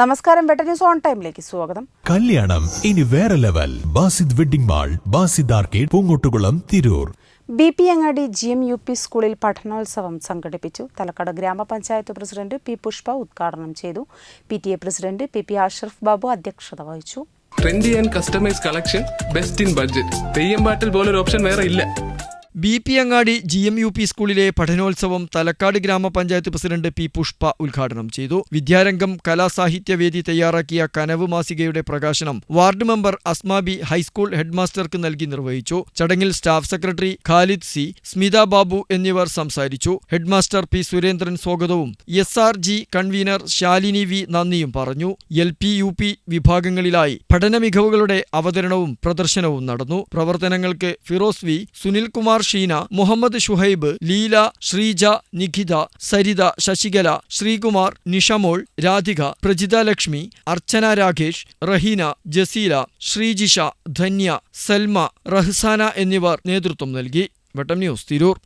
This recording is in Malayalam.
നമസ്കാരം വെട്ട ന്യൂസ് ഓൺ ടൈമിലേക്ക് സ്വാഗതം. കല്യാണം ഇനി വേറെ level. Basid wedding mall Basid arcade Poonkottukulam Tirur. B P Angadi G M U P സ്കൂളിൽ പഠനോത്സവം സംഘടിപ്പിച്ചു. തലക്കട ഗ്രാമപഞ്ചായത്ത് പ്രസിഡന്റ് പി പുഷ്പ ഉദ്ഘാടനം ചെയ്തു. P T A president P P Ashraf Babu അധ്യക്ഷത വഹിച്ചു. Trendy and customise collection best in budget. Theyyam പാട്ടിൽ പോലൊരു ഓപ്ഷൻ വേറെ ഇല്ല. B P Angadi G M U P സ്കൂളിലെ പഠനോത്സവം തലക്കാട് ഗ്രാമപഞ്ചായത്ത് പ്രസിഡന്റ് പി പുഷ്പ ഉദ്ഘാടനം ചെയ്തു. വിദ്യാരംഗം കലാസാഹിത്യവേദി തയ്യാറാക്കിയ കനവ് മാസികയുടെ പ്രകാശനം ward member Asmabi high school ഹെഡ്മാസ്റ്റർക്ക് നൽകി നിർവഹിച്ചു. ചടങ്ങിൽ staff secretary Khalid C Smitha Babu എന്നിവർ സംസാരിച്ചു. ഹെഡ്മാസ്റ്റർ പി സുരേന്ദ്രൻ സ്വാഗതവും S R G convener Shalini V നന്ദിയും പറഞ്ഞു. എൽ പി യു പി വിഭാഗങ്ങളിലായി പഠന മികവുകളുടെ അവതരണവും പ്രദർശനവും നടന്നു. പ്രവർത്തനങ്ങൾക്ക് ഫിറോസ് വി സുനിൽകുമാർ ഷീന മുഹമ്മദ് ഷുഹൈബ് ലീല ശ്രീജ നിഖിത സരിത ശശികല ശ്രീകുമാർ നിഷമോൾ രാധിക പ്രജിത ലക്ഷ്മി അർച്ചന രാകേഷ് റഹീന ജസീല ശ്രീജിഷ ധന്യ സൽമ റഹ്സാന എന്നിവർ നേതൃത്വം നൽകി. വട്ടം ന്യൂസ് തിരൂർ.